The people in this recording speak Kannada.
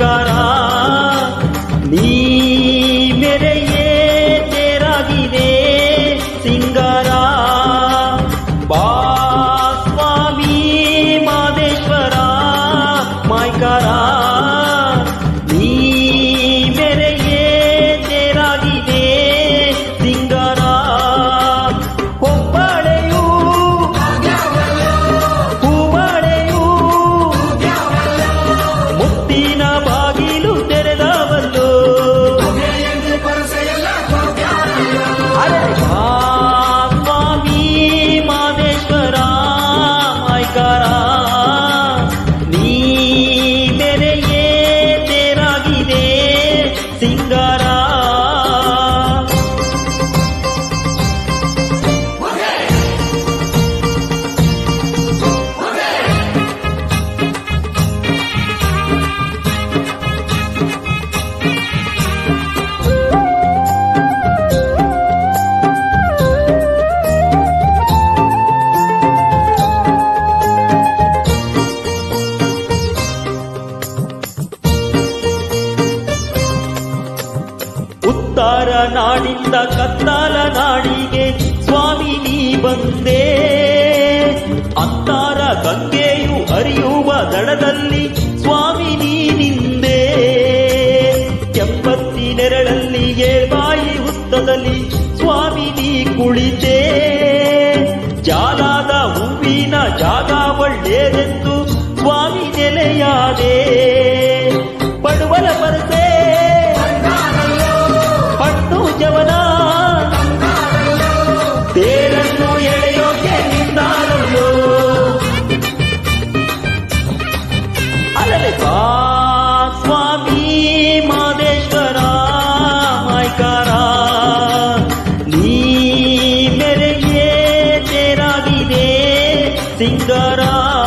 पुकारा नी मेरे ये तेरा गिरे सिंगरा। बा स्वामी मादेश्वरा मायकारा 啊 ಉತ್ತರ ನಾಡಿಂದ ಕತ್ತಲ ನಾಡಿಗೆ ಸ್ವಾಮಿ ನೀ ಬಂದೆ. ಅಂತಾರ ಗಂಗೆಯು ಹರಿಯುವ ದಡದಲ್ಲಿ ಸ್ವಾಮಿ ನೀ ನಿಂದೆ. ಕೆಂಪತ್ತಿ ನೆರಳಲ್ಲಿ ಏಳ್ಬಾಯಿ ಹುತ್ತದಲ್ಲಿ ಸ್ವಾಮಿ ನೀ ಕುಳಿತೆ. ಜಾಲಾದ ಹೂವಿನ ಜಾಗ ಒಳ್ಳೆಯದೆಂದು তারা